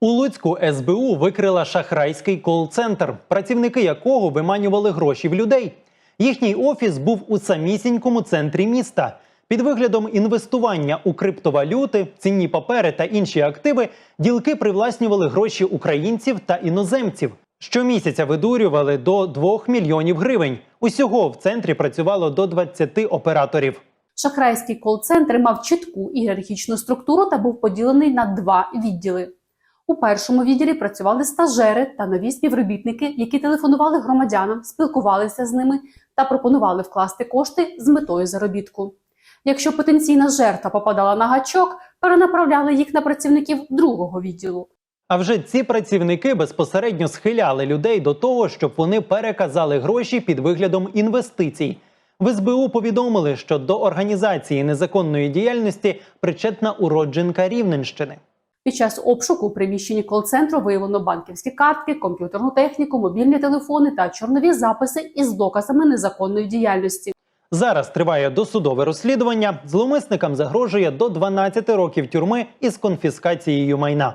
У Луцьку СБУ викрила шахрайський кол-центр, працівники якого виманювали гроші в людей. Їхній офіс був у самісінькому центрі міста. Під виглядом інвестування у криптовалюти, цінні папери та інші активи ділки привласнювали гроші українців та іноземців. Щомісяця видурювали до 2 мільйонів гривень. Усього в центрі працювало до 20 операторів. Шахрайський кол-центр мав чітку ієрархічну структуру та був поділений на два відділи. У першому відділі працювали стажери та нові співробітники, які телефонували громадянам, спілкувалися з ними та пропонували вкласти кошти з метою заробітку. Якщо потенційна жертва попадала на гачок, перенаправляли їх на працівників другого відділу. А вже ці працівники безпосередньо схиляли людей до того, щоб вони переказали гроші під виглядом інвестицій. В СБУ повідомили, що до організації незаконної діяльності причетна уродженка Рівненщини. Під час обшуку у приміщенні кол-центру виявлено банківські картки, комп'ютерну техніку, мобільні телефони та чорнові записи із доказами незаконної діяльності. Зараз триває досудове розслідування. Зловмисникам загрожує до 12 років тюрми із конфіскацією майна.